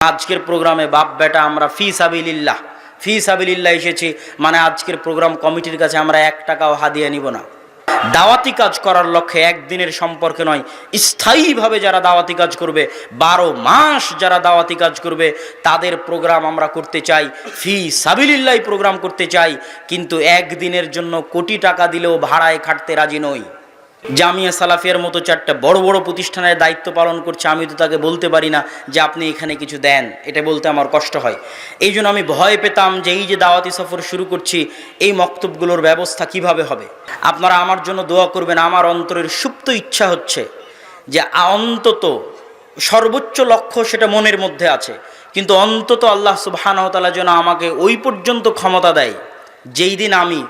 আজকের প্রোগ্রামে বাপ বেটা আমরা ফি সাবিলিল্লাহ। ফি সাবিলিল্লাহ এসেছি মানে আজকের প্রোগ্রাম কমিটির কাছে আমরা এক টাকাও হাদিয়া নিব না। দাওয়াতি কাজ করার লক্ষ্যে একদিনের সম্পর্কে নয়, স্থায়ীভাবে যারা দাওয়াতি কাজ করবে, বারো মাস যারা দাওয়াতি কাজ করবে, তাদের প্রোগ্রাম আমরা করতে চাই, ফি সাবিলিল্লাহ প্রোগ্রাম করতে চাই, কিন্তু একদিনের জন্য কোটি টাকা দিলেও ভাড়ায় খাটতে রাজি নই। জামিয়া সালাফিয়ার মতো চারটা বড় বড় প্রতিষ্ঠানের দায়িত্ব পালন করছে আমি তো তাকে বলতে পারি না যে আপনি এখানে কিছু দেন। এটা বলতে আমার কষ্ট হয়। এই জন্য আমি ভয় পেতাম যে এই যে দাওয়াতি সফর শুরু করছি, এই মক্তবগুলোর ব্যবস্থা কীভাবে হবে? আপনারা আমার জন্য দোয়া করবেন, আমার অন্তরের সুপ্ত ইচ্ছা হচ্ছে যে অন্তত সর্বোচ্চ লক্ষ্য সেটা মনের মধ্যে আছে। কিন্তু অন্তত আল্লাহ সুবাহানহতালা যেন আমাকে ওই পর্যন্ত ক্ষমতা দেয়, যেই দিন আমি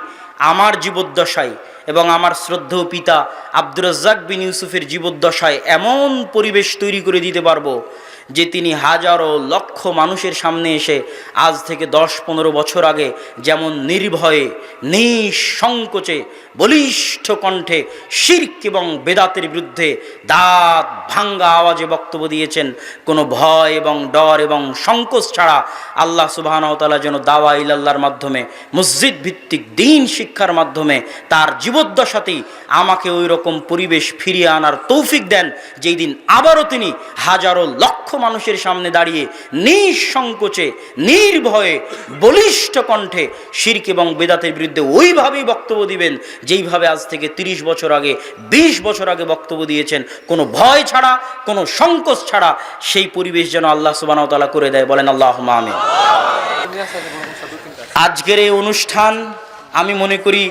আমার জীবদ্দশায় এবং আমার শ্রদ্ধেয় পিতা আব্দুর বিন ইউসুফের জীবদ্দশায় এমন পরিবেশ তৈরি করে দিতে পারব যে তিনি হাজারো লক্ষ মানুষের সামনে এসে আজ থেকে দশ পনেরো বছর আগে যেমন নির্ভয়ে, নিঃসংকোচে, বলিষ্ঠ কণ্ঠে শির্ক এবং বেদাতের বিরুদ্ধে দাঁত ভাঙ্গা আওয়াজে বক্তব্য দিয়েছেন, কোনো ভয় এবং ডর এবং সংকোচ ছাড়া আল্লাহ সুবাহানতালা যেন দাওয়া ইলাল্লার মাধ্যমে, মসজিদ ভিত্তিক দিন শিক্ষার মাধ্যমে তার জীবদ্দশাতেই আমাকে ওই রকম পরিবেশ ফিরিয়ে আনার তৌফিক দেন, যেই দিন আবারও তিনি হাজারো লক্ষ মানুষের সামনে দাঁড়িয়ে নিঃসংকোচে, নির্ভয়ে, বলিষ্ঠ কণ্ঠে শির্ক এবং বেদাতের বিরুদ্ধে ওইভাবেই বক্তব্য দিবেন যেইভাবে আজ থেকে ৩০ বছর আগে ২০ বছর আগে বক্তব্য দিয়েছেন। কোনো ভয় ছাড়া, কোনো সংকোচ ছাড়া সেই পরিবেশ যেন আল্লাহ সুবাহতালা করে দেয়। বলেন আল্লাহ আমিন। আজকের এই অনুষ্ঠান আমি মনে করি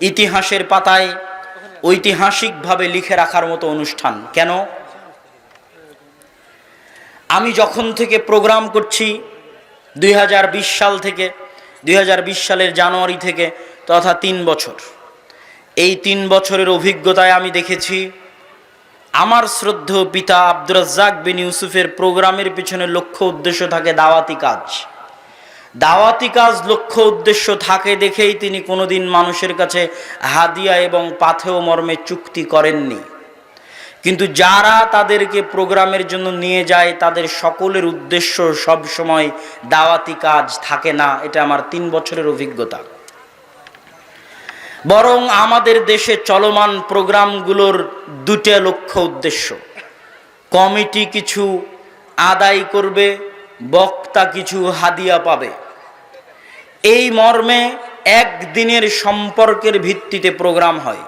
ইতিহাসের পাতায় ঐতিহাসিকভাবে লিখে রাখার মতো অনুষ্ঠান। কেন? আমি যখন থেকে প্রোগ্রাম করছি, দুই হাজার বিশ সাল থেকে, দুই হাজার বিশ সালের জানুয়ারি থেকে, তথা তিন বছর। এই তিন বছরের অভিজ্ঞতায় আমি দেখেছি, আমার শ্রদ্ধেয় পিতা আব্দুর রাজ্জাক বিন ইউসুফের প্রোগ্রামের পিছনে লক্ষ্য উদ্দেশ্য থাকে দাওয়াতি কাজ। দাওয়াতি কাজ লক্ষ্য উদ্দেশ্য থাকে দেখেই তিনি কোনোদিন মানুষের কাছে হাদিয়া এবং পাথেয় মর্মে চুক্তি করেননি। কিন্তু যারা তাদেরকে প্রোগ্রামের জন্য নিয়ে যায়, তাদের সকলের উদ্দেশ্য সব সময় দাওয়াতি কাজ থাকে না। এটা আমার তিন বছরের অভিজ্ঞতা। বরং আমাদের দেশে চলমান প্রোগ্রামগুলোর দুটো লক্ষ্য উদ্দেশ্য। কমিটি কিছু আদায় করবে, বক্তা কিছু হাদিয়া পাবে। এই মর্মে একদিনের সম্পর্কের ভিত্তিতে প্রোগ্রাম হয়।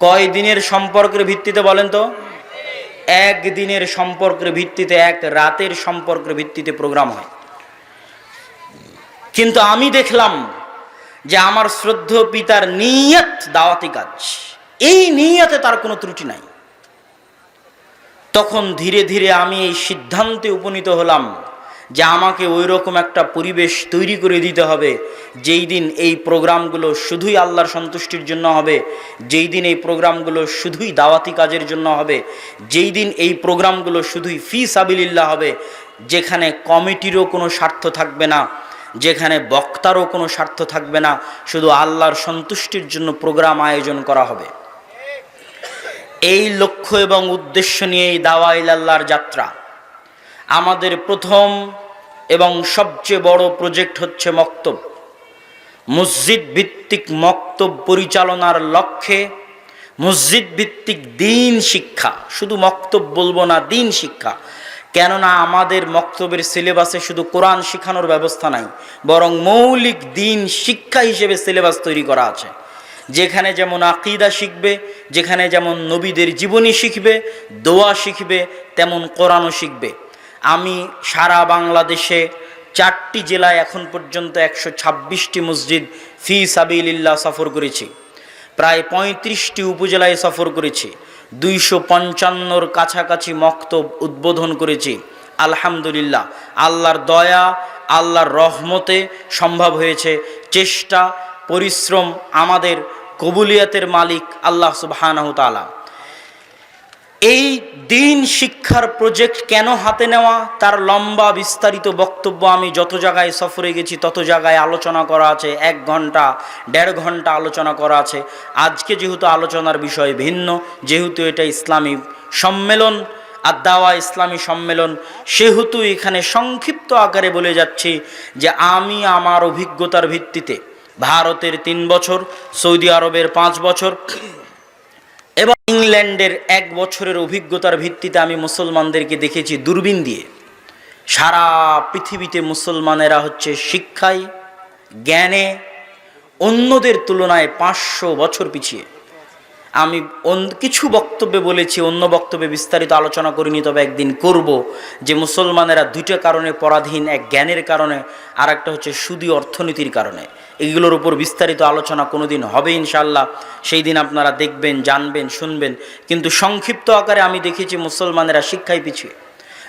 কয় দিনের সম্পর্কের ভিত্তিতে বলেন তো? এক দিনের সম্পর্কের ভিত্তিতে এক, রাতের সম্পর্কের ভিত্তিতে প্রোগ্রাম হয়। কিন্তু আমি দেখলাম যে আমার শ্রদ্ধ পিতার নিয়ত দাওয়াতি কাজ। এই নিয়তে তার কোনো ত্রুটি নাই। তখন ধীরে ধীরে আমি এই সিদ্ধান্তে উপনীত হলাম যে আমাকে ওই রকম একটা পরিবেশ তৈরি করে দিতে হবে, যেই দিন এই প্রোগ্রামগুলো শুধুই আল্লাহর সন্তুষ্টির জন্য হবে, যেই দিন এই প্রোগ্রামগুলো শুধুই দাওয়াতি কাজের জন্য হবে, যেই দিন এই প্রোগ্রামগুলো শুধুই ফি সাবিলিল্লাহ হবে, যেখানে কমিটিরও কোনো স্বার্থ থাকবে না, যেখানে বক্তারও কোনো স্বার্থ থাকবে না, শুধু আল্লাহর সন্তুষ্টির জন্য প্রোগ্রাম আয়োজন করা হবে। এই লক্ষ্য এবং উদ্দেশ্য নিয়ে এই দাওয়া ইলাল্লাহর যাত্রা। আমাদের প্রথম এবং সবচেয়ে বড় প্রজেক্ট হচ্ছে মক্তব। মসজিদ ভিত্তিক মক্তব পরিচালনার লক্ষ্যে মসজিদ ভিত্তিক দিন শিক্ষা, শুধু মক্তব বলব না, দিন শিক্ষা। কেননা আমাদের মক্তবের সিলেবাসে শুধু কোরআন শেখানোর ব্যবস্থা নাই, বরং মৌলিক দিন শিক্ষা হিসেবে সিলেবাস তৈরি করা আছে। যেখানে যেমন আকিদা শিখবে, যেখানে যেমন নবীদের জীবনী শিখবে, দোয়া শিখবে, তেমন কোরআনও শিখবে। আমি সারা বাংলাদেশে চারটি জেলায় এখন পর্যন্ত একশো ছাব্বিশটি মসজিদ ফি সাবিল্লাহ সফর করেছি। প্রায় পঁয়ত্রিশটি উপজেলায় সফর করেছি। দুইশো পঞ্চান্নর কাছাকাছি মক্তব উদ্বোধন করেছি। আলহামদুলিল্লাহ, আল্লাহর দয়া, আল্লাহর রহমতে সম্ভব হয়েছে। চেষ্টা, পরিশ্রম আমাদের কবুলিয়াতের মালিক আল্লাহ সুবাহানাহ তালা এই দিন শিক্ষার প্রজেক্ট কেন হাতে নেওয়া? তার লম্বা বিস্তারিত বক্তব্য আমি যত জায়গায় সফরে গেছি, তত জায়গায় আলোচনা করা আছে। এক ঘণ্টা, দেড় ঘণ্টা আলোচনা করা আছে। আজকে যেহেতু আলোচনার বিষয় ভিন্ন, যেহেতু এটা ইসলামী সম্মেলন আদাওয়া ইসলামী সম্মেলন, সেহেতু এখানে সংক্ষিপ্ত আকারে বলে যাচ্ছি যে আমি আমার অভিজ্ঞতার ভিত্তিতে ভারতের তিন বছর, সৌদি আরবের পাঁচ বছর এবং ইংল্যান্ডের এক বছরের অভিজ্ঞতার ভিত্তিতে আমি মুসলমানদেরকে দেখেছি দূরবীন দিয়ে। সারা পৃথিবীতে মুসলমানেরা হচ্ছে শিক্ষায়, জ্ঞানে, অন্যদের তুলনায় পাঁচশো বছর পিছিয়ে। আমি কিছু বক্তব্যে বলেছি, অন্য বক্তব্যে বিস্তারিত আলোচনা করিনি, তবে একদিন করব যে মুসলমানেরা দুটো কারণে পরাধীন, এক জ্ঞানের কারণে আর একটা হচ্ছে সুদী অর্থনীতির কারণে। এগুলোর উপর বিস্তারিত আলোচনা কোনোদিন হবে ইনশাল্লাহ সেই দিন আপনারা দেখবেন, জানবেন, শুনবেন। কিন্তু সংক্ষিপ্ত আকারে আমি দেখেছি মুসলমানেরা শিক্ষায় পিছিয়ে।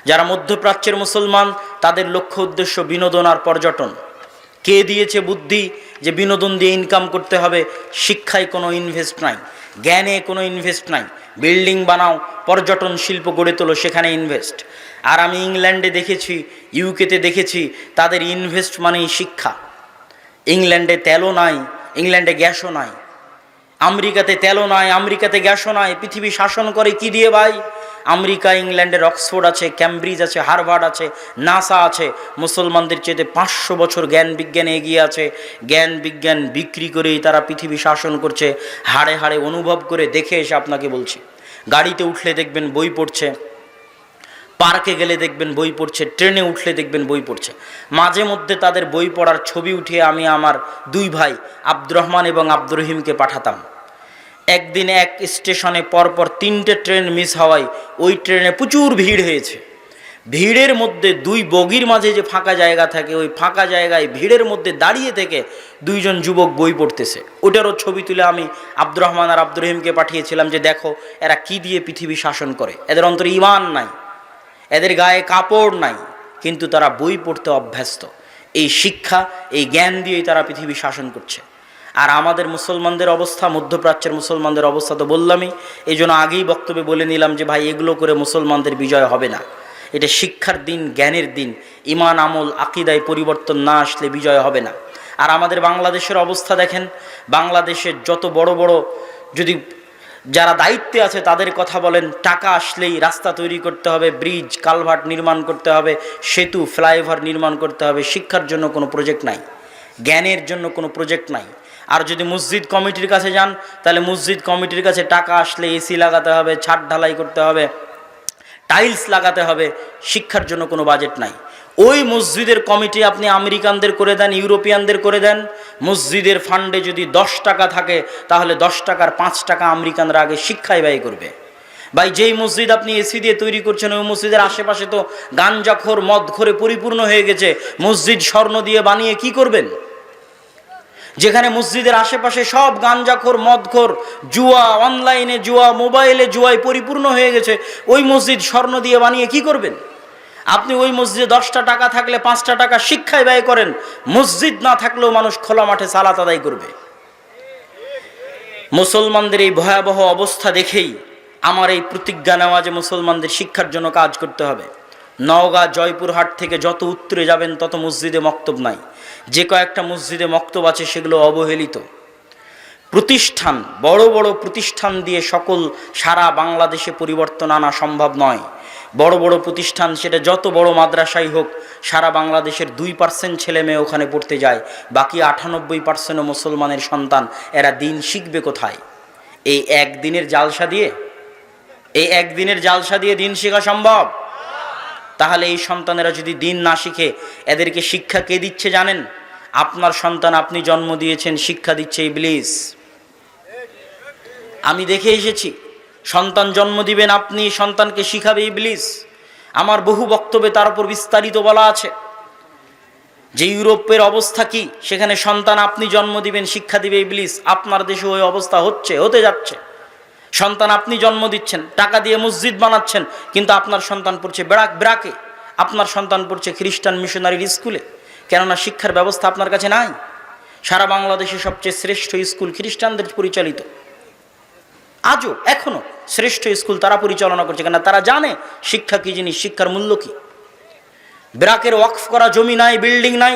যারা মধ্যপ্রাচ্যের মুসলমান, তাদের লক্ষ্য উদ্দেশ্য বিনোদন আর পর্যটন। কে দিয়েছে বুদ্ধি যে বিনোদন দিয়ে ইনকাম করতে হবে? শিক্ষায় কোনো ইনভেস্ট নাই। জ্ঞানে কোনো ইনভেস্ট নাই। বিল্ডিং বানাও, পর্যটন শিল্প গড়ে তোলো, সেখানে ইনভেস্ট আর আমি ইংল্যান্ডে দেখেছি ইউকেতে দেখেছি, তাদের ইনভেস্ট মানেই শিক্ষা। ইংল্যান্ডে তেলও নাই, ইংল্যান্ডে গ্যাসও নাই। আমেরিকাতে তেলও নাই, আমেরিকাতে গ্যাসও নাই, পৃথিবী শাসন করে কি দিয়ে ভাই? আমেরিকা, ইংল্যান্ডের অক্সফোর্ড আছে, ক্যামব্রিজ আছে, হার্ভার্ড আছে, নাসা আছে। মুসলমানদের চেয়ে পাঁচশো বছর জ্ঞান বিজ্ঞানে এগিয়ে আছে। জ্ঞান বিজ্ঞান বিক্রি করেই তারা পৃথিবী শাসন করছে। হাড়ে হাড়ে অনুভব করে দেখে এসে আপনাকে বলছি। গাড়িতে উঠলে দেখবেন বই পড়ছে। পার্কে গেলে দেখবেন বই পড়ছে। ট্রেনে উঠলে দেখবেন বই পড়ছে। মাঝে মধ্যে তাদের বই পড়ার ছবি উঠিয়ে আমি আমার দুই ভাই আব্দুর রহমান এবং আব্দুর রহিমকে পাঠাতাম। একদিন এক স্টেশনে পরপর তিনটে ট্রেন মিস হওয়ায় ওই ট্রেনে প্রচুর ভিড় হয়েছে। ভিড়ের মধ্যে দুই বগির মাঝে যে ফাঁকা জায়গা থাকে, ওই ফাঁকা জায়গায় ভিড়ের মধ্যে দাঁড়িয়ে থেকে দুইজন যুবক বই পড়তেছে। ওটারও ছবি তুলে আমি আব্দুর রহমান আর আব্দুর রহিমকে পাঠিয়েছিলাম যে দেখো, এরা কি দিয়ে পৃথিবী শাসন করে। এদের অন্তরে ইমান নাই, এদের গায়ে কাপড় নাই, কিন্তু তারা বই পড়তে অভ্যস্ত। এই শিক্ষা, এই জ্ঞান দিয়েই তারা পৃথিবী শাসন করছে। আর আমাদের মুসলমানদের অবস্থা, মধ্যপ্রাচ্যের মুসলমানদের অবস্থা তো বললামই। এই জন্য আগেই বক্তব্যে বলে নিলাম যে, ভাই, এগুলো করে মুসলমানদের বিজয় হবে না। এটা শিক্ষার দিন, জ্ঞানের দিন। ইমান, আমল, আকিদায় পরিবর্তন না আসলে বিজয় হবে না। আর আমাদের বাংলাদেশের অবস্থা দেখেন, বাংলাদেশের যত বড় বড় যদি যারা দায়িত্বে আছে, তাদের কথা বলেন, টাকা আসলেই রাস্তা তৈরি করতে হবে, ব্রিজ, কালভার্ট নির্মাণ করতে হবে, সেতু, ফ্লাইওভার নির্মাণ করতে হবে। শিক্ষার জন্য কোনো প্রজেক্ট নাই। জ্ঞানের জন্য কোনো প্রজেক্ট নাই। আর যদি মসজিদ কমিটির কাছে যান, তাহলে মসজিদ কমিটির কাছে টাকা আসলে এসি লাগাতে হবে, ছাদ ঢালাই করতে হবে, টাইলস লাগাতে হবে, শিক্ষার জন্য কোনো বাজেট নাই। ওই মসজিদের কমিটি আপনি আমেরিকানদের করে দেন, ইউরোপিয়ানদের করে দেন, মসজিদের ফান্ডে যদি দশ টাকা থাকে, তাহলে দশ টাকার পাঁচ টাকা আমেরিকানরা আগে শিক্ষায় ব্যয় করবে। ভাই, যেই মসজিদ আপনি এসি দিয়ে তৈরি করছেন, ওই মসজিদের আশেপাশে তো গাঞ্জাখোর মদ খোরে পরিপূর্ণ হয়ে গেছে। মসজিদ স্বর্ণ দিয়ে বানিয়ে কি করবেন? যেখানে মসজিদের আশেপাশে সব গাঞ্জাখোর, মদখোর, জুয়া, অনলাইনে জুয়া, মোবাইলে জুয়ায় পরিপূর্ণ হয়ে গেছে, ওই মসজিদ স্বর্ণ দিয়ে বানিয়ে কি করবেন? আপনি ওই মসজিদে দশটা টাকা থাকলে পাঁচটা টাকা শিক্ষায় ব্যয় করেন, মসজিদ না থাকলেও মানুষ খোলা মাঠে সালাত আদায় করবে। মুসলমানদের এই ভয়াবহ অবস্থা দেখেই আমার এই প্রতিজ্ঞা নেওয়া যে মুসলমানদের শিক্ষার জন্য কাজ করতে হবে। নওগাঁ, জয়পুরহাট থেকে যত উত্তরে যাবেন, তত মসজিদে মক্তব নাই। যে কয়েকটা মসজিদে মক্তব আছে সেগুলো অবহেলিত। প্রতিষ্ঠান, বড় বড় প্রতিষ্ঠান দিয়ে সকল সারা বাংলাদেশে পরিবর্তন আনা সম্ভব নয়। বড় বড় প্রতিষ্ঠান, সেটা যত বড় মাদ্রাসাই হোক, সারা বাংলাদেশের দুই পার্সেন্ট ছেলে মেয়ে ওখানে পড়তে যায়। বাকি আটানব্বই পার্সেন্ট মুসলমানের সন্তান, এরা দিন শিখবে কোথায়? এই একদিনের জালসা দিয়ে? এই একদিনের জালসা দিয়ে দিন শেখা সম্ভব? তাহলে এই সন্তানেরা যদি দিন না শিখে, এদেরকে শিক্ষা কে দিচ্ছে জানেন? আপনার সন্তান আপনি জন্ম দিয়েছেন, শিক্ষা দিচ্ছে ইবলিস। আমি দেখে এসেছি, সন্তান জন্ম দিবেন আপনি, সন্তানকে শিখাবে ইবলিস। আমার বহু বক্তব্যে তার উপর বিস্তারিত বলা আছে। যে ইউরোপের অবস্থা কি, সেখানে সন্তান আপনি জন্ম দিবেন, শিক্ষা দিবে ইবলিস। আপনার দেশে ওই অবস্থা হচ্ছে, হতে যাচ্ছে। সন্তান আপনি জন্ম দিচ্ছেন, টাকা দিয়ে মসজিদ বানাচ্ছেন, কিন্তু আপনার সন্তান পড়ছে বেড়াক বেড়াকে। আপনার সন্তান পড়ছে খ্রিস্টান মিশনারির স্কুলে। কেননা শিক্ষার ব্যবস্থা আপনার কাছে নাই। সারা বাংলাদেশে সবচেয়ে শ্রেষ্ঠ স্কুল খ্রিস্টানদের পরিচালিত। আজও এখনও শ্রেষ্ঠ স্কুল তারা পরিচালনা করছে কেন তারা জানে শিক্ষা কী জিনিস, শিক্ষার মূল্য কী। ব্রাকের ওয়াকফ করা জমি নাই, বিল্ডিং নাই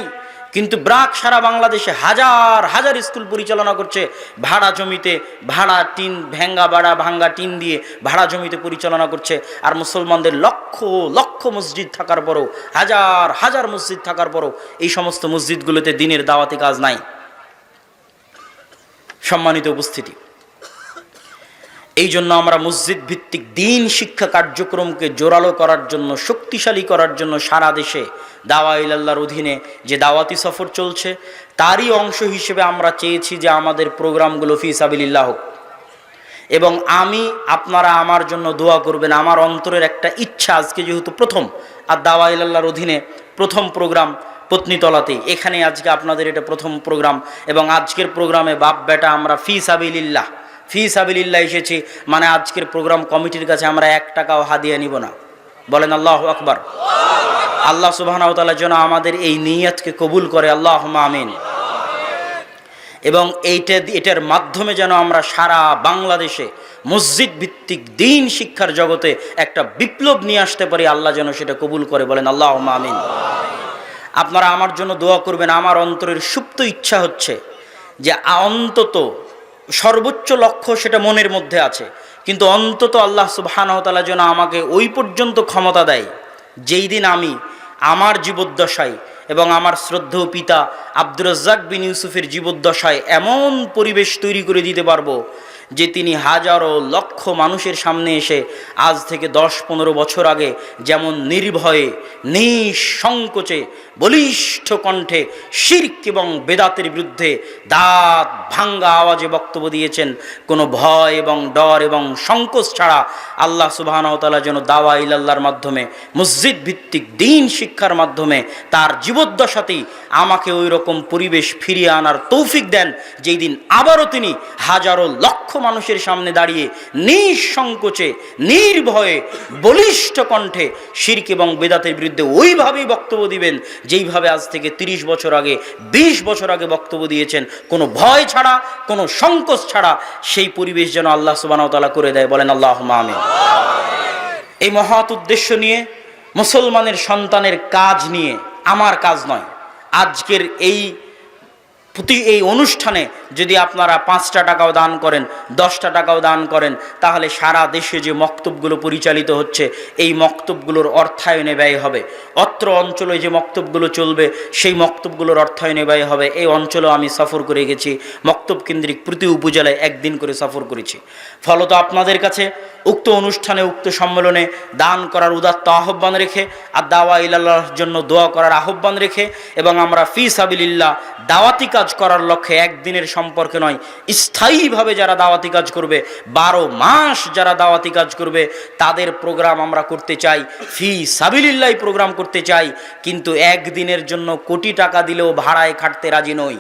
কিন্তু ব্রাক সারা বাংলাদেশে হাজার হাজার স্কুল পরিচালনা করছে। ভাড়া জমিতে ভাড়া টিন, ভেঙ্গা ভাড়া ভাঙ্গা টিন দিয়ে ভাড়া জমিতে পরিচালনা করছে। আর মুসলমানদের লক্ষ লক্ষ মসজিদ থাকার পরও, হাজার হাজার মসজিদ থাকার পরও এই সমস্ত মসজিদগুলোতে দিনের দাওয়াতি কাজ নাই। সম্মানিত উপস্থিতি। এই জন্য আমরা মসজিদ ভিত্তিক দিন শিক্ষা কার্যক্রমকে জোরালো করার জন্য, শক্তিশালী করার জন্য সারা দেশে দাওয়া ইল্লাহর অধীনে যে দাওয়াতি সফর চলছে, তারই অংশ হিসেবে আমরা চেয়েছি যে আমাদের প্রোগ্রামগুলো ফিসাবিল্লাহ হোক। এবং আমি, আপনারা আমার জন্য দোয়া করবেন, আমার অন্তরের একটা ইচ্ছা আজকে যেহেতু প্রথম, আর দাওয়া ইল্লাহর অধীনে প্রথম প্রোগ্রাম পত্নীতলাতেই। এখানে আজকে আপনাদের এটা প্রথম প্রোগ্রাম এবং আজকের প্রোগ্রামে বাপ বেটা আমরা ফি সাবিল্লাহ ফি সাবিল্লাহ এসেছি। মানে আজকের প্রোগ্রাম কমিটির কাছে আমরা এক টাকাও হাদিয়া নিব না। বলেন, আল্লাহ আকবর। আল্লাহ সুবাহ যেন আমাদের এই নিয়তকে কবুল করে। আল্লাহ আমিন। এবং এইটা, এটার মাধ্যমে যেন আমরা সারা বাংলাদেশে মসজিদ ভিত্তিক দিন শিক্ষার জগতে একটা বিপ্লব নিয়ে আসতে পারি। আল্লাহ যেন সেটা কবুল করে। বলেন আল্লাহ আমিন। আপনারা আমার জন্য দোয়া করবেন। আমার অন্তরের সুপ্ত ইচ্ছা হচ্ছে যে অন্তত সর্বোচ্চ লক্ষ্য সেটা মনের মধ্যে আছে। কিন্তু অন্তত আল্লাহ সুবাহানহতালা যেন আমাকে ওই পর্যন্ত ক্ষমতা দেয়, যেই দিন আমি আমার জীবদ্দশায় এবং আমার শ্রদ্ধেয় পিতা আব্দুর রাজ্জাক বিন ইউসুফের জীবদ্দশায় এমন পরিবেশ তৈরি করে দিতে পারব যে তিনি হাজারো লক্ষ মানুষের সামনে এসে আজ থেকে দশ পনেরো বছর আগে যেমন নির্ভয়ে, নিঃসংকোচে বলিষ্ঠ কণ্ঠে শির্ক এবং বেদাতের বিরুদ্ধে দাঁত ভাঙ্গা আওয়াজে বক্তব্য দিয়েছেন। কোনো ভয় এবং ডর এবং সংকোচ ছাড়া আল্লাহ সুবাহানতালা যেন দাওয়া ইলাল্লার মাধ্যমে, মসজিদ ভিত্তিক দিন শিক্ষার মাধ্যমে তার জীবদ্দশাতেই আমাকে ওই রকম পরিবেশ ফিরিয়ে আনার তৌফিক দেন, যেই দিন আবারও তিনি হাজারো লক্ষ মানুষের সামনে দাঁড়িয়ে নিঃসংকোচে, নির্ভয়ে, বলিষ্ঠ কণ্ঠে শির্ক এবং বেদাতের বিরুদ্ধে ওইভাবেই বক্তব্য দিবেন যেইভাবে আজ থেকে ৩০ বছর আগে ২০ বছর আগে বক্তব্য দিয়েছেন, কোনো ভয় ছাড়া, কোনো সংকোচ ছাড়া সেই পরিবেশ যেন আল্লাহ সুবাহতালা করে দেয়। বলেন আল্লাহ মামে এই মহৎ উদ্দেশ্য নিয়ে, মুসলমানের সন্তানের কাজ নিয়ে, আমার কাজ নয়, আজকের এই প্রতি এই অনুষ্ঠানে যদি আপনারা পাঁচটা টাকাও দান করেন, দশটা টাকাও দান করেন, তাহলে সারা দেশে যে মক্তবগুলো পরিচালিত হচ্ছে, এই মক্তবগুলোর অর্থায়নে ব্যয় হবে। অত্র অঞ্চলে যে মক্তবগুলো চলবে, সেই মক্তবগুলোর অর্থায়নে ব্যয় হবে। এই অঞ্চলেও আমি সফর করে গেছি। মক্তব কেন্দ্রিক প্রতি উপজেলায় একদিন করে সফর করেছি। ফলত আপনাদের কাছে উক্ত অনুষ্ঠানে, উক্ত সম্মেলনে দান করার উদাত্ত আহ্বান রেখে আর দাওয়া ইল্লাহর জন্য দোয়া করার আহ্বান রেখে, এবং আমরা ফি সাবিল্লাহ দাওয়াতি কাজ করার লক্ষ্যে একদিনের সম্পর্কে নয়। স্থায়ীভাবে যারা দাওয়াতি কাজ করবে, বারো মাস যারা দাওয়াতি কাজ করবে, তাদের প্রোগ্রাম আমরা করতে চাই, ফি সাবিলিল্লাহ প্রোগ্রাম করতে চাই। কিন্তু একদিনের জন্য কোটি টাকা দিলেও ভাড়ায় খাটতে রাজি নই।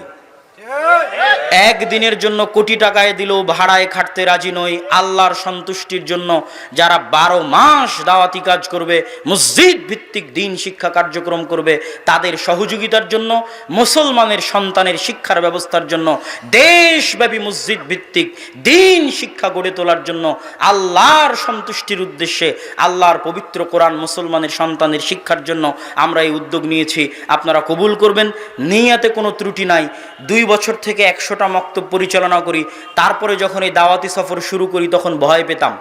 একদিনের জন্য কোটি টাকায় দিলেও ভাড়ায় খাটতে রাজি নই। আল্লাহর সন্তুষ্টির জন্য যারা বারো মাস দাওয়াতি কাজ করবে, মসজিদ ভিত্তিক দিন শিক্ষা কার্যক্রম করবে, তাদের সহযোগিতার জন্য, মুসলমানের সন্তানের শিক্ষার ব্যবস্থার জন্য, দেশব্যাপী মসজিদ ভিত্তিক দিন শিক্ষা গড়ে তোলার জন্য আল্লাহর সন্তুষ্টির উদ্দেশ্যে, আল্লাহর পবিত্র কোরআন মুসলমানের সন্তানের শিক্ষার জন্য আমরা এই উদ্যোগ নিয়েছি। আপনারা কবুল করবেন, নিয়াতে কোনো ত্রুটি নাই। দুই বছর থেকে একশোটা মক্তব পরিচালনা করি। তারপরে যখন এই দাওয়াতি সফর শুরু করি, তখন ভয় পেতাম।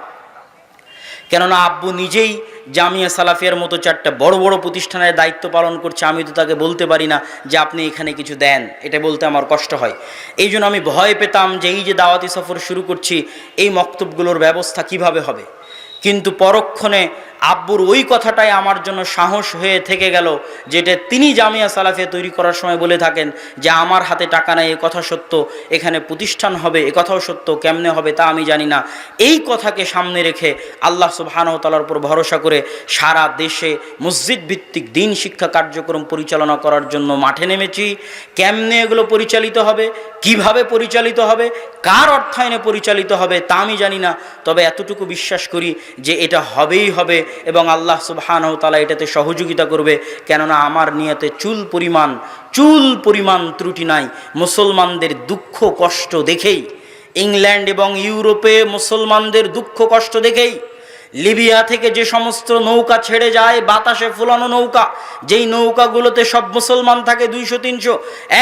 কেননা আব্বু নিজেই জামিয়া সালাফিয়ার মতো চারটা বড় বড় প্রতিষ্ঠানের দায়িত্ব পালন করছে। আমি তো তাকে বলতে পারি না যে, আপনি এখানে কিছু দেন। এটা বলতে আমার কষ্ট হয়। এই জন্য আমি ভয় পেতাম যে, এই যে দাওয়াতি সফর শুরু করছি, এই মক্তবগুলোর ব্যবস্থা কীভাবে হবে? কিন্তু পরক্ষণে আব্বুর ওই কথাটাই আমার জন্য সাহস হয়ে থেকে গেল, যেটা তিনি জামিয়া সালাফিয়া তৈরি করার সময় বলে থাকেন যে, আমার হাতে টাকা নেই, এ কথা সত্য, এখানে প্রতিষ্ঠান হবে, এ কথাও সত্য, কেমনে হবে তা আমি জানি না। এই কথাকে সামনে রেখে আল্লাহ সুবহানাহু তাআলার উপর ভরসা করে সারা দেশে মসজিদ ভিত্তিক দিন শিক্ষা কার্যক্রম পরিচালনা করার জন্য মাঠে নেমেছি। কেমনে এগুলো পরিচালিত হবে, কীভাবে পরিচালিত হবে, কার অর্থায়নে পরিচালিত হবে তা আমি জানি না, তবে এতটুকু বিশ্বাস করি যে, এটা হবেই হবে। এবং আল্লাহ সুবহানাহু তাআলা এটাতে সহযোগিতা করবে, কেননা আমার নিয়তে চুল পরিমাণ চুল পরিমাণ ত্রুটি নাই। মুসলমানদের দুঃখ কষ্ট দেখেই, ইংল্যান্ড এবং ইউরোপে মুসলমানদের দুঃখ কষ্ট দেখেই লিবিয়া থেকে যে সমস্ত নৌকা ছেড়ে যায়, বাতাসে ফুলানো নৌকা, যেই নৌকাগুলোতে সব মুসলমান থাকে দুইশো, তিনশো,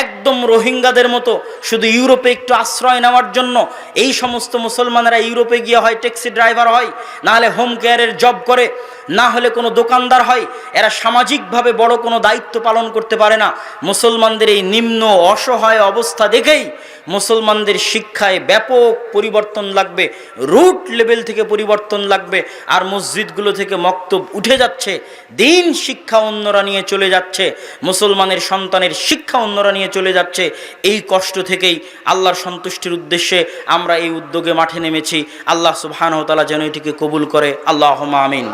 একদম রোহিঙ্গাদের মতো, শুধু ইউরোপে একটু আশ্রয় নেওয়ার জন্য, এই সমস্ত মুসলমানেরা ইউরোপে গিয়ে হয় ট্যাক্সি ড্রাইভার হয়, নাহলে হোম কেয়ারের জব করে, না হলে কোনো দোকানদার হয়, এরা সামাজিকভাবে বড় কোনো দায়িত্ব পালন করতে পারে না। মুসলমানদের এই নিম্ন অসহায় অবস্থা দেখেই মুসলমানদের শিক্ষায় ব্যাপক পরিবর্তন লাগবে রুট লেভেল থেকে পরিবর্তন লাগবে, আর মসজিদগুলো থেকে মক্তব উঠে যাচ্ছে, দিন শিক্ষা অন্যরা নিয়ে চলে যাচ্ছে, মুসলমানের সন্তানের শিক্ষা অন্যরা নিয়ে চলে যাচ্ছে। এই কষ্ট থেকেই আল্লাহর সন্তুষ্টির উদ্দেশ্যে আমরা এই উদ্যোগে মাঠে নেমেছি। আল্লাহ সুবহানহতালা যেন এটিকে কবুল করে। আল্লাহ আমিন।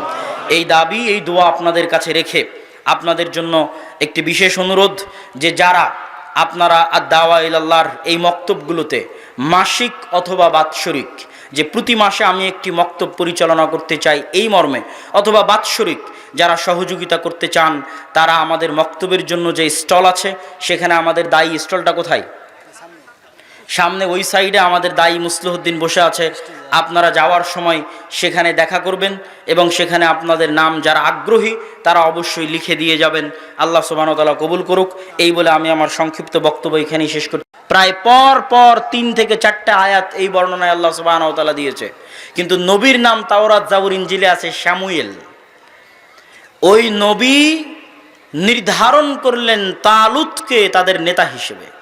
এই দাবি, এই দোয়া আপনাদের কাছে রেখে আপনাদের জন্য একটি বিশেষ অনুরোধ যে যারা আপনারা আদাওয়া ইল্লাহর এই মক্তবগুলোতে মাসিক অথবা বাৎসরিক, যে প্রতি মাসে আমি একটি মক্তব পরিচালনা করতে চাই এই মর্মে, অথবা বাৎসরিক যারা সহযোগিতা করতে চান, তারা আমাদের মক্তবের জন্য যে স্টল আছে, সেখানে আমাদের দায়ী স্টলটা কোথায়? সামনে ওই সাইডে আমাদের দায়ী মুসলিহদ্দিন বসে আছে। আপনারা যাওয়ার সময় সেখানে দেখা করবেন এবং সেখানে আপনাদের নাম যারা আগ্রহী, তারা অবশ্যই লিখে দিয়ে যাবেন। আল্লাহ সুবাহতালা কবুল করুক। এই বলে আমি আমার সংক্ষিপ্ত বক্তব্য এখানেই শেষ করি। প্রায় পর পর তিন থেকে চারটে আয়াত এই বর্ণনায় আল্লাহ সুবাহতালা দিয়েছে। কিন্তু নবীর নাম তাওরাত জাবুর ইঞ্জিলে আছে শ্যামুয়েল। ওই নবী নির্ধারণ করলেন তালুতকে তাদের নেতা হিসেবে।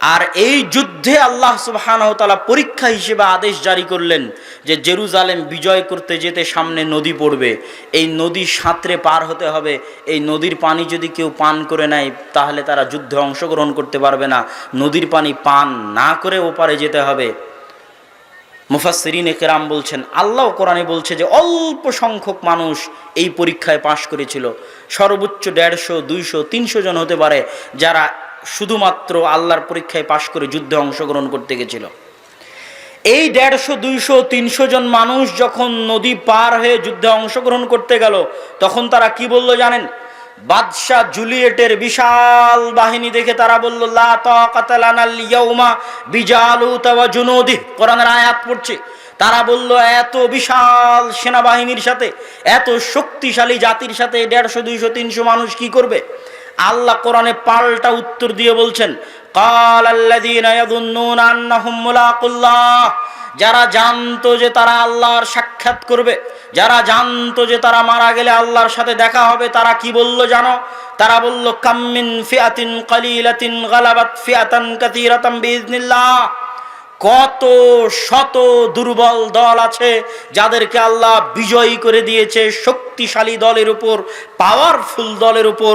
আর এই যুদ্ধে আল্লাহ সুবাহানহতালা পরীক্ষা হিসেবে আদেশ জারি করলেন যে জেরুজালেম বিজয় করতে যেতে সামনে নদী পড়বে। এই নদী সাঁতরে পার হতে হবে। এই নদীর পানি যদি কেউ পান করে নেয়, তাহলে তারা যুদ্ধে অংশগ্রহণ করতে পারবে না। নদীর পানি পান না করে ওপারে যেতে হবে। মুফাসরিন একরাম বলছেন, আল্লাহ কোরআনে বলছে যে অল্প সংখ্যক মানুষ এই পরীক্ষায় পাশ করেছিল। সর্বোচ্চ দেড়শো, দুইশো, তিনশো জন হতে পারে যারা শুধুমাত্র আল্লাহর পরীক্ষায় পাশ করে যুদ্ধে অংশগ্রহণ করতে গেছিল। এই দেড়শো, দুইশো, তিনশো জন মানুষ যখন নদী পার হয়ে যুদ্ধে অংশগ্রহণ করতে গেল, তখন তারা কি বলল জানেন? বাদশাহ জুলিয়েটের বিশাল বাহিনী দেখে তারা বলল কোরআনের আয়াত পড়ছে। তারা বলল, এত বিশাল সেনাবাহিনীর সাথে, এত শক্তিশালী জাতির সাথে দেড়শো, দুইশো, তিনশো মানুষ কি করবে? আল্লাহ কোরআনে পাল্টা উত্তর দিয়ে বলছেন কাল মুলাকুল্লাহ। যারা জানতো যে তারা আল্লাহর সাক্ষাৎ করবে, যারা জানতো যে তারা মারা গেলে আল্লাহর সাথে দেখা হবে, তারা কি বলল জানো? তারা বলল কাম্মিন ফিয়াতিন কালিলাতিন গালাবাত ফিয়াতান কাতিরাতাম বিইজনিল্লাহ কত শত দুর্বল দল আছে যাদেরকে আল্লাহ বিজয়ী করে দিয়েছে শক্তিশালী দলের উপর পাওয়ারফুল দলের উপর।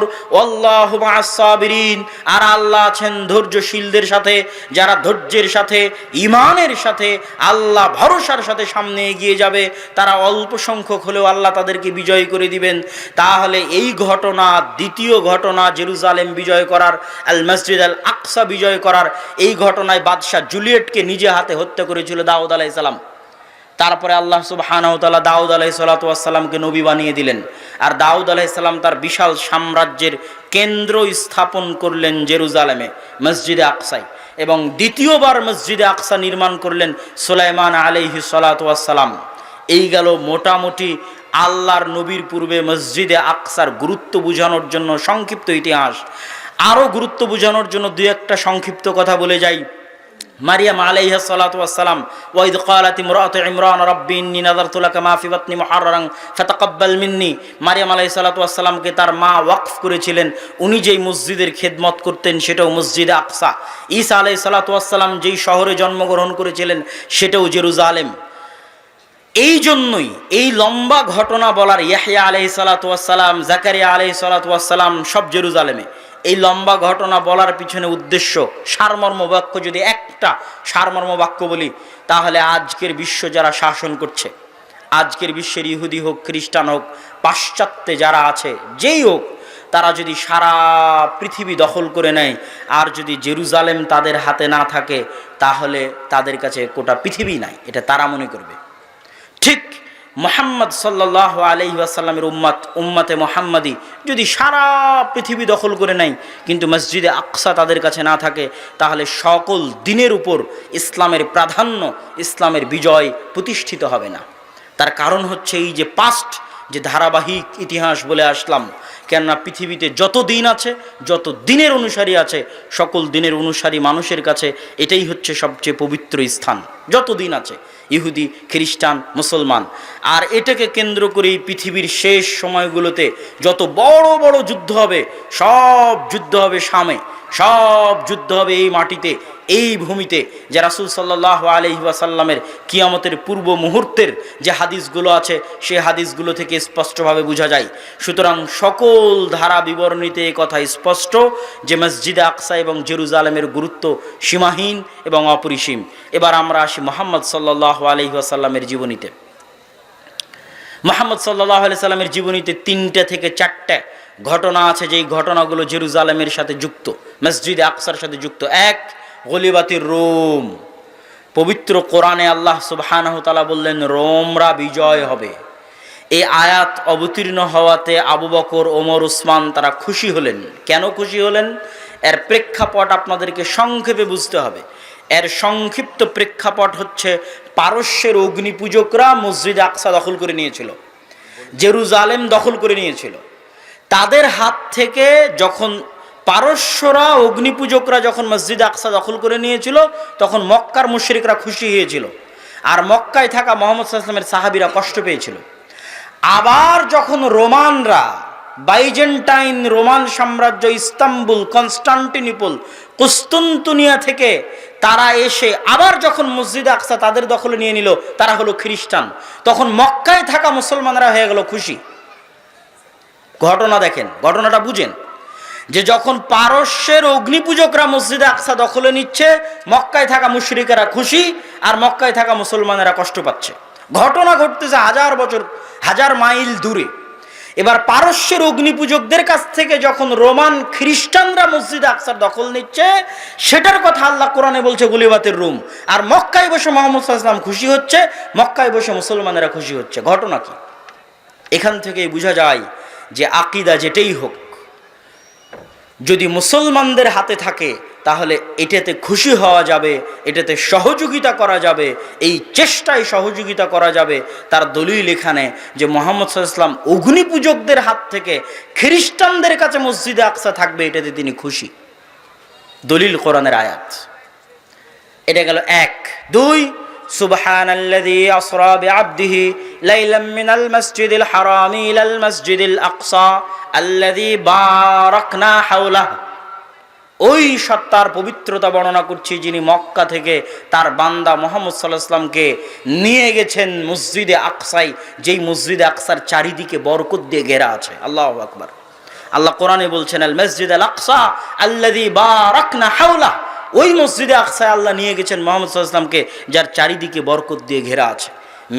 আর আল্লাহ আছেন ধৈর্যশীলদের সাথে, যারা ধৈর্যের সাথে ইমানের সাথে, আল্লাহ ভরসার সাথে সামনে এগিয়ে যাবে। তারা অল্প সংখ্যক হলেও আল্লাহ তাদেরকে বিজয়ী করে দিবেন। তাহলে এই ঘটনা, দ্বিতীয় ঘটনা, জেরুজালেম বিজয় করার আল মসজিদ আল আকসা বিজয় করার, এই ঘটনায় বাদশাহ জুলিয়েটকে নিজে হাতে হত্যা করেছিল দাউদ আলাইসালাম তারপরে আল্লাহ সুবাহানহতালা দাউদ আলাহি সাল্লাতামকে নবী বানিয়ে দিলেন। আর দাউদ আলাইসাল্লাম তার বিশাল সাম্রাজ্যের কেন্দ্র স্থাপন করলেন জেরুজালেমে, মসজিদে আকসাই এবং দ্বিতীয়বার মসজিদে আকসা নির্মাণ করলেন সুলাইমান আলহি সালাতাম এই গেল মোটামুটি আল্লাহর নবীর পূর্বে মসজিদে আকসার গুরুত্ব বোঝানোর জন্য সংক্ষিপ্ত ইতিহাস। আরও গুরুত্ব বোঝানোর জন্য দু একটা সংক্ষিপ্ত কথা বলে যাই। মারিয়াম আলাইহা সালাতু ওয়াসসালাম ওয়াইদ ক্বালাত ইমরাতু ইমরান, রাব্বি ইন্নী নাযারতু লাকা মা ফি বাতনি মুহাররান ফাতাকাব্বাল মিন্নি। মারিয়াম আলাইহিস সালাতু ওয়াসসালামকে তার মা ওয়াকফ করেছিলেন। উনি যেই মসজিদের খেদমত করতেন সেটাও মসজিদে আকসা। ঈসা আলাইহিস সালাতু ওয়াসসালাম যেই শহরে জন্মগ্রহণ করেছিলেন সেটাও জেরুজালেম। এই জন্যই এই লম্বা ঘটনা বলার ইয়াহিয়া আলহি সালাতাম জাকারিয়া আলহি সালাতাম সব জেরুজালেমে। এই লম্বা ঘটনা বলার পিছনে উদ্দেশ্য সারমর্ম বাক্য যদি একটা সারমর্ম বাক্য বলি, তাহলে আজকের বিশ্ব যারা শাসন করছে, আজকের বিশ্বের ইহুদি হোক, খ্রিস্টান হোক, পাশ্চাত্যে যারা আছে, যেই হোক, তারা যদি সারা পৃথিবী দখল করে নেয়, আর যদি জেরুজালেম তাদের হাতে না থাকে, তাহলে তাদের কাছে গোটা পৃথিবী নাই, এটা তারা মনে করবে। মোহাম্মদ সাল্লাহ আলহি আসাল্লামের উম্মাত, উম্মাতে মোহাম্মদী। যদি সারা পৃথিবী দখল করে নেয়, কিন্তু মসজিদে আকসা তাদের কাছে না থাকে, তাহলে সকল দিনের উপর ইসলামের প্রাধান্য, ইসলামের বিজয় প্রতিষ্ঠিত হবে না। তার কারণ হচ্ছে এই যে পাস্ট যে ধারাবাহিক ইতিহাস বলে আসলাম, কেননা পৃথিবীতে যত দিন আছে, যত দিনের অনুসারী আছে, সকল দিনের অনুসারী মানুষের কাছে এটাই হচ্ছে সবচেয়ে পবিত্র স্থান। যত দিন আছে ইহুদি, খ্রিস্টান, মুসলমান। আর এটাকে কেন্দ্র করেই পৃথিবীর শেষ সময়গুলোতে যত বড় বড় যুদ্ধ হবে, সব যুদ্ধ হবে সামে সব যুদ্ধ হবে এই মাটিতে, এই ভূমিতে। যে রাসুল সাল্লাহ আলহিবাসাল্লামের কিয়ামতের পূর্ব মুহূর্তের যে হাদিসগুলো আছে, সে হাদিসগুলো থেকে স্পষ্টভাবে বোঝা যায়। সুতরাং সকল ধারা বিবরণীতে কথা স্পষ্ট যে মসজিদে আকসা এবং জেরুজালেমের গুরুত্ব সীমাহীন এবং অপরিসীম। এবার আমরা আসি মোহাম্মদ সাল্লাহ আলহিহাসাল্লামের জীবনীতে। মোহাম্মদ সাল্লাহ আলি সাল্লামের জীবনীতে তিনটে থেকে চারটে ঘটনা আছে যেই ঘটনাগুলো জেরুজালেমের সাথে যুক্ত, মসজিদে আকসার সাথে যুক্ত। এক, গলিবাতির রোম। পবিত্র কোরআনে আল্লাহ সুবহানাহতালা বললেন, রোমরা বিজয় হবে। এই আয়াত অবতীর্ণ হওয়াতে আবু বকর, ওমর, উসমান তারা খুশি হলেন। কেন খুশি হলেন? এর প্রেক্ষাপট আপনাদেরকে সংক্ষেপে বুঝতে হবে। এর সংক্ষিপ্ত প্রেক্ষাপট হচ্ছে পারস্যের অগ্নিপূজকরা মসজিদ আকসা দখল করে নিয়েছিল। জেরুজালেম দখল করে নিয়েছিল। তাদের হাত থেকে যখন পারস্যরা, অগ্নিপূজকরা যখন মসজিদ আকসা দখল করে নিয়েছিল, তখন মক্কার মুশরিকরা খুশি হয়েছিল। আর মক্কায় থাকা মোহাম্মদ সাল্লামের সাহাবিরা কষ্ট পেয়েছিল। আবার যখন রোমানরা, বাইজেন্টাইন রোমান সাম্রাজ্য ইস্তাম্বুল, কনস্টান্টিনিপল, কুস্তুন্তুনিয়া থেকে তারা এসে আবার যখন মসজিদ আকসা তাদের দখলে নিয়ে নিল, তারা হলো খ্রিস্টান। তখন মক্কায় থাকা মুসলমানরা হয়ে গেল খুশি। ঘটনা দেখেন, ঘটনাটা বুঝেন। যে যখন পারস্যের অগ্নিপূজকরা মসজিদে আকসা দখলে নিচ্ছে, মক্কায় থাকা মুশরিকেরা খুশি আর মক্কায় থাকা মুসলমানেরা কষ্ট পাচ্ছে। ঘটনা ঘটতেছে হাজার বছর, হাজার মাইল দূরে। এবার পারস্যের অগ্নিপূজকদের কাছ থেকে যখন রোমান খ্রিস্টানরা মসজিদে আকসার দখল নিচ্ছে, সেটার কথা আল্লাহ কোরআনে বলছে, গুলিবাতের রুম। আর মক্কায় বসে মোহাম্মদ সাল্লাম খুশি হচ্ছে, মক্কায় বসে মুসলমানেরা খুশি হচ্ছে। ঘটনা কি? এখান থেকেই বোঝা যায় যে আকিদা যেটাই হোক, যদি মুসলমানদের হাতে থাকে, তাহলে এটাতে খুশি হওয়া যাবে, এটাতে সহযোগিতা করা যাবে, এই চেষ্টায় সহযোগিতা করা যাবে। তার দলিল এখানে যে মোহাম্মদ সাল্লাম অগ্নি পূজকদের হাত থেকে খ্রিস্টানদের কাছে মসজিদে আকসা থাকবে, এটাতে তিনি খুশি। দলিল কোরআনের আয়াত। এটা গেল এক। দুই سبحان الذي أسرى بعبده ليلا من المسجد الحرام إلى المسجد الأقصى الذي باركنا حوله ওই সত্তার পবিত্রতা বর্ণনা করছি যিনি মক্কা থেকে তার বান্দা মোহাম্মদ সাল্লাহ সাল্লামকে নিয়ে গেছেন মসজিদে আকসাই যেই মসজিদে আকসার চারিদিকে বরকত দিয়ে ঘেরা আছে আল্লাহ আকবার আল্লাহ কোরআনে বলছেন আল মসজিদ আল আকসা আল্লাদি বারাকনা হাওলা ওই মসজিদে আকসায় আল্লাহ নিয়ে গেছেন মোহাম্মদ সাল্লামকে যার চারিদিকে বরকত দিয়ে ঘেরা আছে।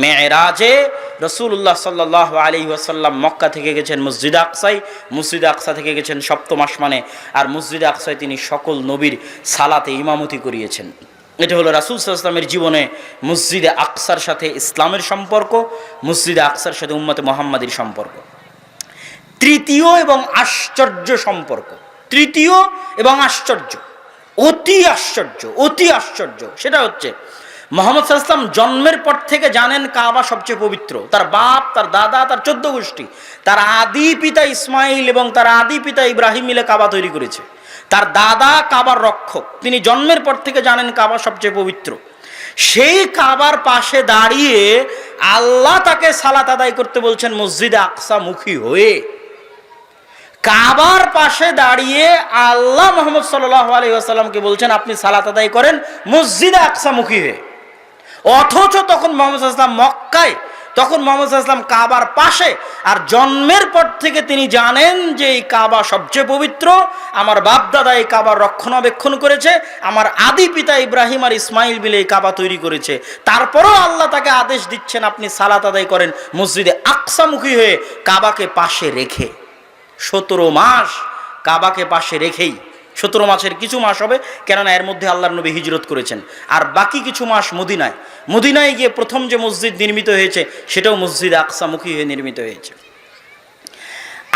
মেয়েরাজে রসুল্লাহ সাল্লাহ আলী ওয়াসাল্লাম মক্কা থেকে গেছেন, মসজিদ আকসাই মসজিদ আকসা থেকে গেছেন সপ্তম আসমানে, আর মসজিদ আকসায় তিনি সকল নবীর সালাতে ইমামতি করিয়েছেন। এটা হলো রাসুল সাল্লামের জীবনে মসজিদে আকসার সাথে ইসলামের সম্পর্ক, মসজিদে আকসার সাথে উম্মতে মোহাম্মদীর সম্পর্ক। তৃতীয় এবং আশ্চর্য সম্পর্ক। তৃতীয় এবং আশ্চর্য। অতি আশ্চর্য অতি আশ্চর্য। সেটা হচ্ছে, মোহাম্মদ সাল্লাম জন্মের পর থেকে জানেন কাবা সবচেয়ে পবিত্র। তার বাপ, তার দাদা, তার চোদ্দ গোষ্ঠী, তার আদি পিতা ইসমাইল এবং তার আদি পিতা ইব্রাহিম মিলে কাবা তৈরি করেছে। তার দাদা কাবার রক্ষক, তিনি জন্মের পর থেকে জানেন কাবা সবচেয়ে পবিত্র। সেই কাবার পাশে দাঁড়িয়ে আল্লাহ তাকে সালাত আদায় করতে বলছেন মসজিদে আকসা মুখী হয়ে। কাবার পাশে দাঁড়িয়ে আল্লাহ মোহাম্মদ সাল্লাহ আলহিহাসাল্লামকে বলছেন, আপনি সালাত আদায় করেন মসজিদে আকসামুখী হয়ে অথচ তখন মোহাম্মদ আসলাম মক্কায়, তখন মোহাম্মদ আসলাম কাবার পাশে, আর জন্মের পর থেকে তিনি জানেন যে এই কাবা সবচেয়ে পবিত্র। আমার বাপদাদা এই কাবার রক্ষণাবেক্ষণ করেছে, আমার আদি পিতা ইব্রাহিম আর ইসমাইল মিলে এই কাবা তৈরি করেছে। তারপরও আল্লাহ তাকে আদেশ দিচ্ছেন, আপনি সালাত আদায় করেন মসজিদে আকসামুখী হয়ে কাবাকে পাশে রেখে। সতেরো মাস কাবাকে পাশে রেখেই। সতেরো মাসের কিছু মাস হবে, কেননা এর মধ্যে আল্লাহর নবী হিজরত করেছেন। আর বাকি কিছু মাস মদিনায়। মদিনায় গিয়ে প্রথম যে মসজিদ নির্মিত হয়েছে, সেটাও মসজিদ আকসামুখী হয়ে নির্মিত হয়েছে।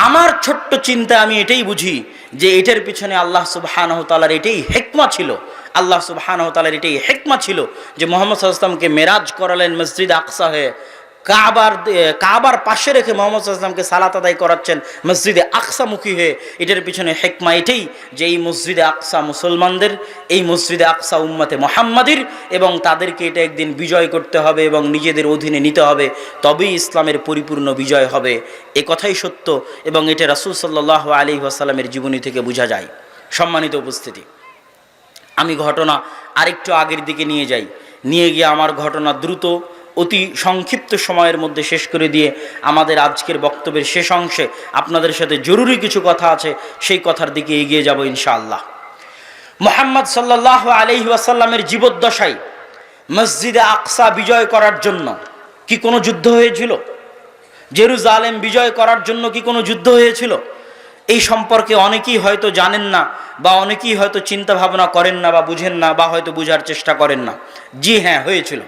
আমার ছোট্ট চিন্তা, আমি এটাই বুঝি যে এটার পিছনে আল্লাহ সুবাহানহ তালার এটাই হেকমা ছিল। আল্লাহ সুবাহানহ তালার এটাই হেকমা ছিল যে মোহাম্মদ সাল্লামকে মেরাজ করালেন মসজিদ আকসা হয়ে। কাবার কাবার পাশে রেখে মোহাম্মদ আসলামকে সালাত আদায় করাচ্ছেন মসজিদে আকসামুখী হয়ে। এটার পিছনে হেকমা এটাই যে এই মসজিদে আকসা মুসলমানদের, এই মসজিদে আকসা উম্মাতে মোহাম্মাদির এবং তাদেরকে এটা একদিন বিজয় করতে হবে এবং নিজেদের অধীনে নিতে হবে। তবেই ইসলামের পরিপূর্ণ বিজয় হবে। এ কথাই সত্য এবং এটা রাসুল সাল্লাহ আলী আসাল্লামের জীবনী থেকে বোঝা যায়। সম্মানিত উপস্থিতি, আমি ঘটনা আরেকটু আগের দিকে নিয়ে যাই। নিয়ে গিয়ে আমার ঘটনা দ্রুত অতি সংক্ষিপ্ত সময়ের মধ্যে শেষ করে দিয়ে আমাদের আজকের বক্তব্যের শেষ অংশে আপনাদের সাথে জরুরি কিছু কথা আছে, সেই কথার দিকে এগিয়ে যাব ইনশাআল্লাহ। মোহাম্মদ সাল্লাহ আলহি আসাল্লামের মসজিদে আকসা বিজয় করার জন্য কি কোনো যুদ্ধ হয়েছিল? জেরুজালেম বিজয় করার জন্য কি কোনো যুদ্ধ হয়েছিল? এই সম্পর্কে অনেকেই হয়তো জানেন না বা অনেকেই হয়তো চিন্তা ভাবনা করেন না বা বুঝেন না বা হয়তো বুঝার চেষ্টা করেন না। জি হ্যাঁ হয়েছিল।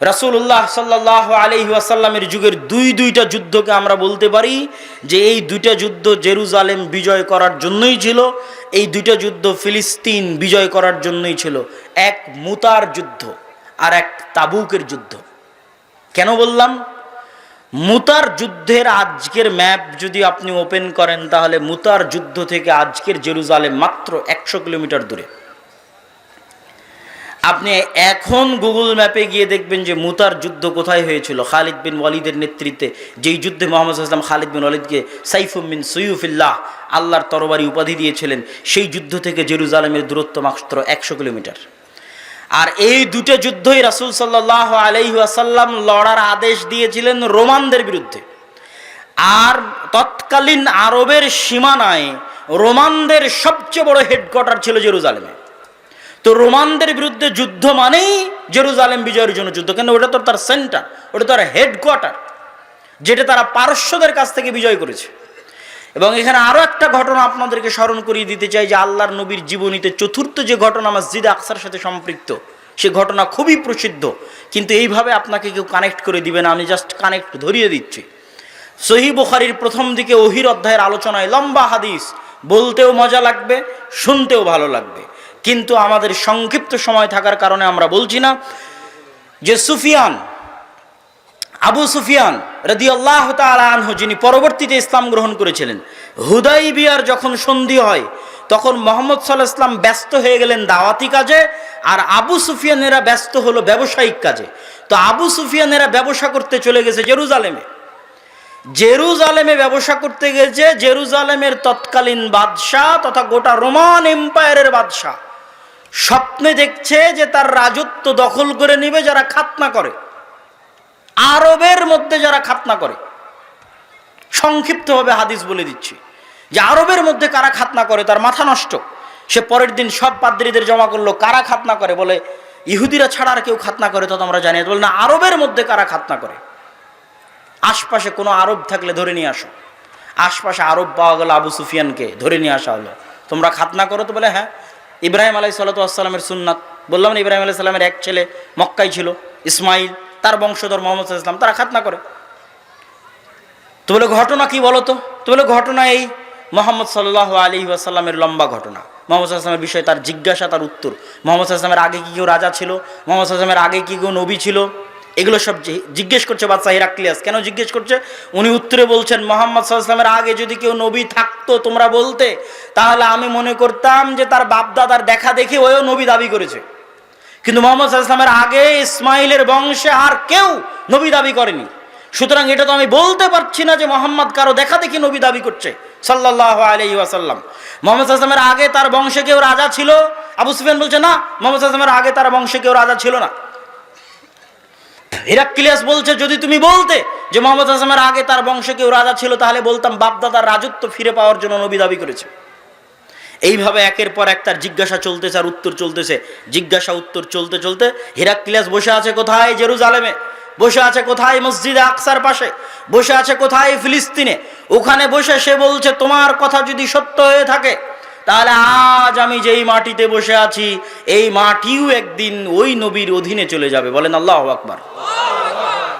রাসূলুল্লাহ সাল্লাহ আলহি আসাল্লামের যুগের দুই দুইটা যুদ্ধকে আমরা বলতে পারি যে এই দুইটা যুদ্ধ জেরুজালেম বিজয় করার জন্যই ছিল, এই দুইটা যুদ্ধ ফিলিস্তিন বিজয় করার জন্যই ছিল। এক মুতার যুদ্ধ আর এক তাবুকের যুদ্ধ। কেন বললাম? মুতার যুদ্ধের আজকের ম্যাপ যদি আপনি ওপেন করেন তাহলে মুতার যুদ্ধ থেকে আজকের জেরুজালেম মাত্র একশো কিলোমিটার দূরে। আপনি এখন গুগল ম্যাপে গিয়ে দেখবেন যে মুতার যুদ্ধ কোথায় হয়েছিল। খালিদ বিন ওয়ালিদের নেতৃত্বে যেই যুদ্ধে মোহাম্মদ আসলাম খালিদ বিন ওয়ালিদকে সাইফুমিন সৈয়ুফিল্লাহ, আল্লাহর তরবারি উপাধি দিয়েছিলেন, সেই যুদ্ধ থেকে জেরুজালেমের দূরত্ব মাত্র একশো কিলোমিটার। আর এই দুটো যুদ্ধই রাসুল সাল্লাহ আসাল্লাম লড়ার আদেশ দিয়েছিলেন রোমানদের বিরুদ্ধে। আর তৎকালীন আরবের সীমানায় রোমানদের সবচেয়ে বড় হেডকোয়ার্টার ছিল জেরুজালেমে। তো রোমানদের বিরুদ্ধে যুদ্ধ মানেই জেরুজালেম বিজয়ের জন্য যুদ্ধ। কেন? ওটা তো তার সেন্টার ওটা তার হেডকোয়ার্টার যেটা তারা পারস্যদের কাছ থেকে বিজয় করেছে। এবং এখানে আরও একটা ঘটনা আপনাদেরকে স্মরণ করিয়ে দিতে চাই যে আল্লাহর নবীর জীবনীতে চতুর্থ যে ঘটনা মসজিদ আকসার সাথে সম্পৃক্ত, সে ঘটনা খুবই প্রসিদ্ধ। কিন্তু এইভাবে আপনাকে কেউ কানেক্ট করে দিবে না, আমি জাস্ট কানেক্ট ধরিয়ে দিচ্ছি। সহি বুখারির প্রথম দিকে ওহির অধ্যায়ের আলোচনায় লম্বা হাদিস, বলতেও মজা লাগবে, শুনতেও ভালো লাগবে। কিন্তু আমাদের সংক্ষিপ্ত সময় থাকার কারণে আমরা বলছি না যে সুফিয়ান, আবু সুফিয়ান রদি আল্লাহ আনহু, যিনি পরবর্তীতে ইসলাম গ্রহণ করেছিলেন হুদাই বিয়ার যখন সন্ধি হয়, তখন মোহাম্মদ সাল্লাহ ইসলাম ব্যস্ত হয়ে গেলেন দাওয়াতি কাজে, আর আবু সুফিয়ানেরা ব্যস্ত হলো ব্যবসায়িক কাজে। তো আবু সুফিয়ানেরা ব্যবসা করতে চলে গেছে জেরুজালেমে। জেরুজালেমে ব্যবসা করতে গেছে জেরুজালেমের তৎকালীন বাদশাহ তথা গোটা রোমান এম্পায়ারের বাদশাহ। স্বপ্নে দেখছে যে তার রাজত্ব দখল করে নিবে যারা খাতনা করে। আরবের মধ্যে যারা খাতনা করে। সংক্ষিপ্তভাবে হাদিস বলে দিচ্ছি যে আরবের মধ্যে কারা খাতনা করে? তার মাথা নষ্ট। সে পরের দিন সব পাদ্রীদের জমা করল, কারা খাতনা করে? বলে, ইহুদিরা ছাড়া আর কেউ খাতনা করে তো আমরা জানি বলে, না, আরবের মধ্যে কারা খাতনা করে? আশপাশে কোনো আরব থাকলে ধরে নিয়ে আসো। আশপাশে আরব পাওয়া গেল আবু সুফিয়ানকে, ধরে নিয়ে আসা হলো। তোমরা খাতনা করো তো বলে হ্যাঁ। ইব্রাহিম আলাই সাল্লাতামের সুন্নাত। বললাম না, ইব্রাহিম আলাই সাল্লামের এক ছেলে মক্কাই ছিল ইসমাইল তার বংশধর মোহাম্মদ ইসলাম তারা খাতনা করে। তো বলে, ঘটনা কি বলো তো? তো বলে, ঘটনা এই মোহাম্মদ সাল্লাহ আলী আসাল্লামের লম্বা ঘটনা। মোহাম্মদ আসলামের বিষয়ে তার জিজ্ঞাসা, তার উত্তর। মোহাম্মদ আসলামের আগে কি কেউ রাজা ছিল? মোহাম্মদ আসলামের আগে কি কেউ নবী ছিল? এগুলো সব জিজ্ঞেস করছে বাচ্চা হিরাক্লিয়াস। কেন জিজ্ঞেস করছে? উনি উত্তরে বলছেন, মোহাম্মদ সাল্লামের আগে যদি কেউ নবী থাকতো তোমরা বলতে, তাহলে আমি মনে করতাম যে তার বাপদাদার দেখা দেখে ওও নবী দাবি করেছে। কিন্তু মোহাম্মদ সাল্লামের আগে ইসমাইলের বংশে আর কেউ নবী দাবি করেনি। সুতরাং এটা তো আমি বলতে পারছি না যে মোহাম্মদ কারও দেখা দেখি নবী দাবি করছে সাল্লাহ আলহি ওয়াসাল্লাম। মোহাম্মদ আসলামের আগে তার বংশে কেউ রাজা ছিল? আবু সুফিয়ান বলছে, না, মোহাম্মদ আসলামের আগে তার বংশে কেউ রাজা ছিল না। হিরাক্কিলিয়াস বলছে, যদি তুমি বলতে যে মোহাম্মদ আসলামের আগে তার বংশে কেউ রাজা ছিল, তাহলে বলতাম বাপদাদার রাজত্ব ফিরে পাওয়ার জন্য নবী দাবি করেছে। এইভাবে একের পর এক তার জিজ্ঞাসা চলতেছে আর উত্তর চলতেছে। জিজ্ঞাসা, উত্তর চলতে চলতে হিরাক্লিয়াস বসে আছে কোথায় জেরুজালেমে? বসে আছে কোথায় মসজিদে আকসার পাশে? বসে আছে কোথায় ফিলিস্তিনে? ওখানে বসে সে বলছে, তোমার কথা যদি সত্য হয়ে থাকে তাহলে আজ আমি যেই মাটিতে বসে আছি, এই মাটিও একদিন ওই নবীর অধীনে চলে যাবে। বলেন আল্লাহ আকবার।